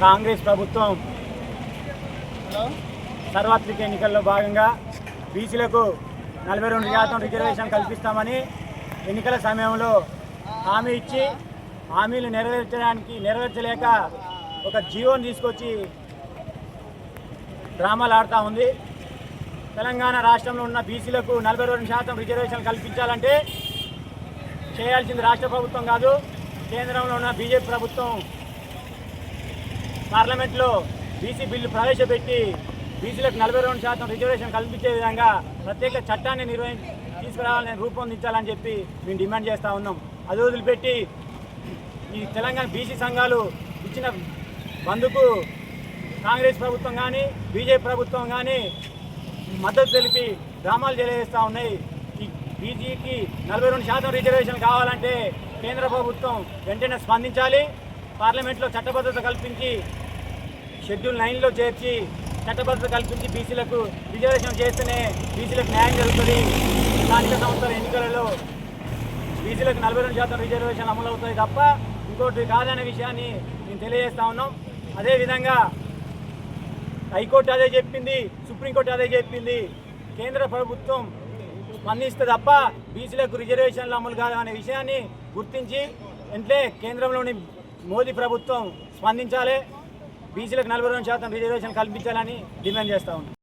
కాంగ్రెస్ ప్రభుత్వం సార్వత్రిక ఎన్నికల్లో భాగంగా బీసీలకు నలభై రెండు శాతం రిజర్వేషన్ కల్పిస్తామని ఎన్నికల సమయంలో హామీ ఇచ్చి హామీలు నెరవేర్చడానికి నెరవేర్చలేక ఒక జీవోని తీసుకొచ్చి డ్రామాలు ఆడుతూ ఉంది. తెలంగాణ రాష్ట్రంలో ఉన్న బీసీలకు నలభై రెండు శాతం రిజర్వేషన్ కల్పించాలంటే చేయాల్సింది రాష్ట్ర ప్రభుత్వం కాదు కేంద్రంలో ఉన్న బీజేపీ ప్రభుత్వం పార్లమెంట్లో బీసీ బిల్లు ప్రవేశపెట్టి బీసీలకు నలభై రెండు శాతం రిజర్వేషన్ కల్పించే విధంగా ప్రత్యేక చట్టాన్ని నిర్వహి తీసుకురావాలని రూపొందించాలని చెప్పి మేము డిమాండ్ చేస్తూ ఉన్నాం. అది వదిలిపెట్టి ఈ తెలంగాణ బీసీ సంఘాలు ఇచ్చిన బంధుకు కాంగ్రెస్ ప్రభుత్వం కానీ బీజేపీ ప్రభుత్వం కానీ మద్దతు తెలిపి డ్రామాలు తెలియజేస్తూ ఉన్నాయి. ఈ బీజీకి నలభై రెండు శాతం రిజర్వేషన్ కావాలంటే కేంద్ర ప్రభుత్వం వెంటనే స్పందించాలి. పార్లమెంట్లో చట్టబద్ధత కల్పించి షెడ్యూల్ నైన్లో చేర్చి చట్టబద్ధత కల్పించి బీసీలకు రిజర్వేషన్ చేస్తేనే బీసీలకు న్యాయం జరుగుతుంది. స్థానిక సంస్థల ఎన్నికలలో బీసీలకు నలభై రెండు శాతం రిజర్వేషన్ అమలు అవుతుంది తప్ప ఇంకోటి కాదనే విషయాన్ని మేము తెలియజేస్తా ఉన్నాం. అదేవిధంగా హైకోర్టు అదే చెప్పింది సుప్రీంకోర్టు అదే చెప్పింది. కేంద్ర ప్రభుత్వం స్పందిస్తే తప్ప బీసీలకు రిజర్వేషన్లు అమలు కాదు అనే విషయాన్ని గుర్తించి వెంటనే కేంద్రంలోని మోదీ ప్రభుత్వం స్పందించాలి బీసీలకు నలభై రెండు శాతం రిజర్వేషన్ కల్పించాలని డిమాండ్ చేస్తా ఉన్నాం.